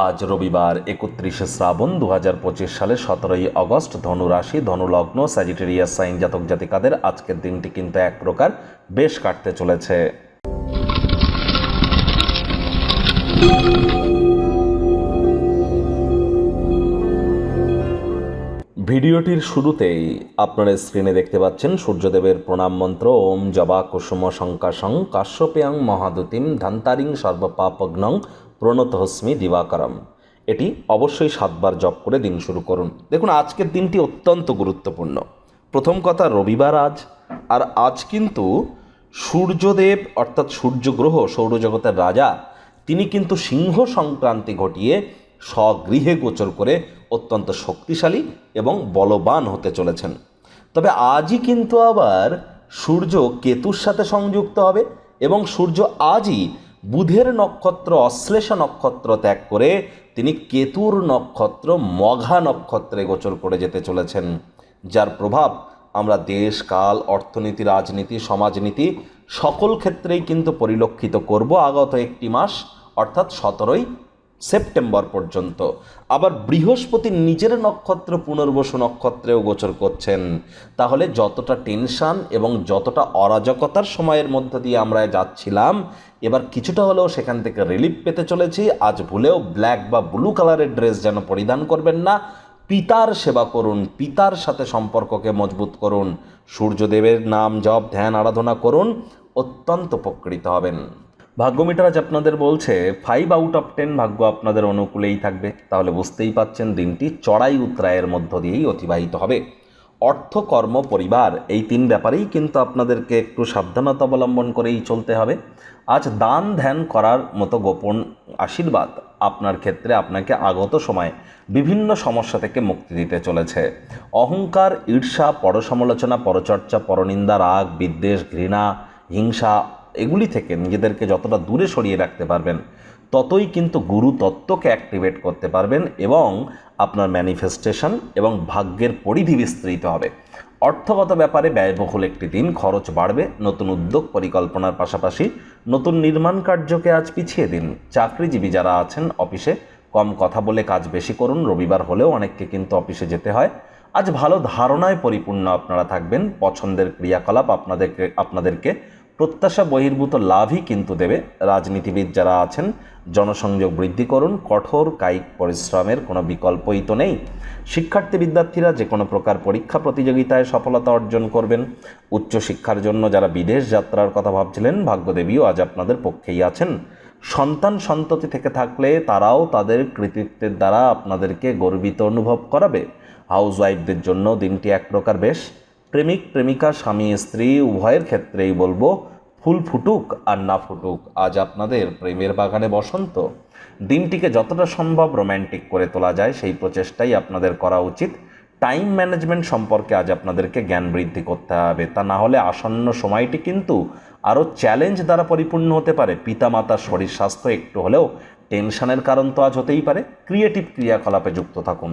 আজ রবিবার একত্রিশে শ্রাবণ দু পঁচিশ সালের সতেরোই আগস্ট ধনুরাশি, ধনুলগ্ন স্যাজিটেরিয়াস সাইন জাতক জাতিকাদের আজকের দিনটি কিন্তু এক প্রকার বেশ কাটতে চলেছে। ভিডিওটির শুরুতেই আপনারা স্ক্রিনে দেখতে পাচ্ছেন সূর্যদেবের প্রণাম মন্ত্র, ওম জবা কুসুম শঙ্কাশং, কাশ্যপেয়ং মহাদুতিম, ধান্তারিং সর্বপাপগ্নং প্রণতহস্মি দিবাকরম। এটি অবশ্যই সাতবার জপ করে দিন শুরু করুন। দেখুন, আজকের দিনটি অত্যন্ত গুরুত্বপূর্ণ। প্রথম কথা, রবিবার আজ। আর আজ কিন্তু সূর্যদেব, অর্থাৎ সূর্যগ্রহ, সৌরজগতের রাজা, তিনি কিন্তু সিংহ সংক্রান্তি ঘটিয়ে স্বগৃহে গোচর করে অত্যন্ত শক্তিশালী এবং বলবান হতে চলেছেন। তবে আজই কিন্তু আবার সূর্য কেতুর সাথে সংযুক্ত হবে এবং সূর্য আজই বুধের নক্ষত্র, অশ্লেষ নক্ষত্র ত্যাগ করে তিনি কেতুর নক্ষত্র, মঘা নক্ষত্রে গোচর করে যেতে চলেছেন। যার প্রভাব আমরা দেশ, কাল, অর্থনীতি, রাজনীতি, সমাজনীতি সকল ক্ষেত্রেই কিন্তু পরিলক্ষিত করব। আগত একটি মাস, অর্থাৎ সতেরোই সেপ্টেম্বর পর্যন্ত। আবার বৃহস্পতি নিজের নক্ষত্র পুনর্বসু নক্ষত্রেও গোচর করছেন। তাহলে যতটা টেনশন এবং যতটা অরাজকতার সময়ের মধ্য দিয়ে আমরা যাচ্ছিলাম, এবার কিছুটা হলেও সেখান থেকে রিলিফ পেতে চলেছি। আজ ভুলেও ব্ল্যাক বা ব্লু কালারের ড্রেস যেন পরিধান করবেন না। পিতার সেবা করুন, পিতার সাথে সম্পর্ককে মজবুত করুন। সূর্যদেবের নাম, জপ, ধ্যান, আরাধনা করুন। অত্যন্ত উপকৃত হবেন। ভাগ্যমিটার আজ আপনাদের বলছে ফাইভ আউট অফ টেন ভাগ্য আপনাদের অনুকূলেই থাকবে। তাহলে বুঝতেই পাচ্ছেন দিনটি চড়াই উত্তরায়ের মধ্য দিয়েই অতিবাহিত হবে। অর্থ, কর্ম, পরিবার, এই তিন ব্যাপারেই কিন্তু আপনাদেরকে একটু সাবধানতা অবলম্বন করেই চলতে হবে। আজ দান ধ্যান করার মতো গোপন আশীর্বাদ আপনার ক্ষেত্রে আপনাকে আগত সময়ে বিভিন্ন সমস্যা থেকে মুক্তি দিতে চলেছে। অহংকার, ঈর্ষা, পরসমালোচনা, পরচর্চা, পরনিন্দা, রাগ, বিদ্বেষ, ঘৃণা, হিংসা এগুলি থেকে নিজেদেরকে যতটা দূরে সরিয়ে রাখতে পারবেন, ততই কিন্তু গুরু তত্ত্বকে অ্যাক্টিভেট করতে পারবেন এবং আপনার ম্যানিফেস্টেশন এবং ভাগ্যের পরিধি বিস্তৃত হবে। অর্থগত ব্যাপারে ব্যয়বহুল একটি দিন, খরচ বাড়বে, নতুন উদ্যোগ পরিকল্পনার পাশাপাশি নতুন নির্মাণ কার্যকে আজ পিছিয়ে দিন। চাকরিজীবী যারা আছেন অফিসে, কম কথা বলে কাজ বেশি করুন, রবিবার হলেও অনেককে কিন্তু অফিসে যেতে হয়। আজ ভালো ধারণায় পরিপূর্ণ আপনারা থাকবেন, পছন্দের ক্রিয়াকলাপ আপনাদেরকে আপনাদেরকে প্রত্যাশা বহির্ভূত লাভই কিন্তু দেবে রাজনীতিবিদ যারা আছেন। জনসংযোগ বৃদ্ধি করুন, কঠোর কায়িক পরিশ্রমের কোনো বিকল্পই তো নেই। শিক্ষার্থী বিদ্যার্থীরা যে কোনো প্রকার পরীক্ষা প্রতিযোগিতায় সফলতা অর্জন করবেন। উচ্চশিক্ষার জন্য যারা বিদেশ যাত্রার কথা ভাবছিলেন, ভাগ্যদেবীও আজ আপনাদের পক্ষেই আছেন। সন্তান সন্ততি থেকে থাকলে তারাও তাদের কৃতিত্বের দ্বারা আপনাদেরকে গর্বিত অনুভব করাবে। হাউস ওয়াইফদের জন্য দিনটি এক প্রকার বেশ। প্রেমিক, প্রেমিকা, স্বামী, স্ত্রী, উভয়ের ক্ষেত্রেই বলব ফুল ফুটুক আর না ফুটুক, আজ আপনাদের প্রেমের বাগানে বসন্ত। দিনটিকে যতটা সম্ভব রোম্যান্টিক করে তোলা যায়, সেই প্রচেষ্টাই আপনাদের করা উচিত। টাইম ম্যানেজমেন্ট সম্পর্কে আজ আপনাদেরকে জ্ঞান বৃদ্ধি করতে হবে। তা না হলে আসন্ন সময়টি কিন্তু আরও চ্যালেঞ্জ দ্বারা পরিপূর্ণ হতে পারে। পিতামাতার শরীর স্বাস্থ্য একটু হলেও টেনশনের কারণ তো আজ হতেই পারে। ক্রিয়েটিভ ক্রিয়াকলাপে যুক্ত থাকুন।